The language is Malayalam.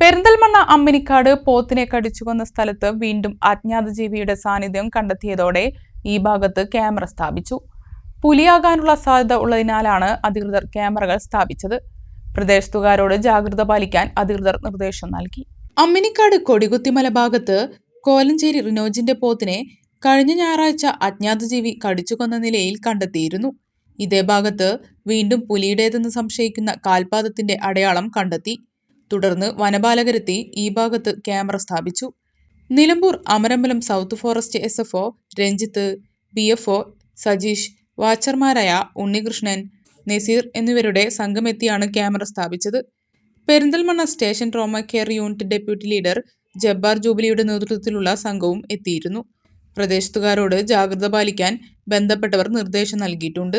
പെരിന്തൽമണ്ണ അമ്മിനിക്കാട് പോത്തിനെ കടിച്ചുകൊന്ന സ്ഥലത്ത് വീണ്ടും അജ്ഞാത ജീവിയുടെ സാന്നിധ്യം കണ്ടെത്തിയതോടെ ഈ ഭാഗത്ത് ക്യാമറ സ്ഥാപിച്ചു. പുലിയാകാനുള്ള സാധ്യത ഉള്ളതിനാലാണ് അധികൃതർ ക്യാമറകൾ സ്ഥാപിച്ചത്. പ്രദേശത്തുകാരോട് ജാഗ്രത പാലിക്കാൻ അധികൃതർ നിർദ്ദേശം നൽകി. അമ്മിനിക്കാട് കൊടികുത്തിമല ഭാഗത്ത് കോലഞ്ചേരി റിനോജിന്റെ പോത്തിനെ കഴിഞ്ഞ ഞായറാഴ്ച അജ്ഞാത ജീവി കടിച്ചുകൊന്ന നിലയിൽ കണ്ടെത്തിയിരുന്നു. ഇതേ ഭാഗത്ത് വീണ്ടും പുലിയുടേതെന്ന് സംശയിക്കുന്ന കാൽപാദത്തിന്റെ അടയാളം കണ്ടെത്തി. തുടർന്ന് വനപാലകരെത്തി ഈ ഭാഗത്ത് ക്യാമറ സ്ഥാപിച്ചു. Nilambur Amarambalam south forest S F O Ranjith B F O Sajeesh വാച്ചർമാരായ Unnikrishnan Naseer എന്നിവരുടെ സംഘമെത്തിയാണ് ക്യാമറ സ്ഥാപിച്ചത്. Perinthalmanna station trauma care unit deputy leader Jabbar ജൂബിലിയുടെ നേതൃത്വത്തിലുള്ള സംഘവും എത്തിയിരുന്നു. പ്രദേശത്തുകാരോട് ജാഗ്രത പാലിക്കാൻ ബന്ധപ്പെട്ടവർ നിർദ്ദേശം നൽകിയിട്ടുണ്ട്.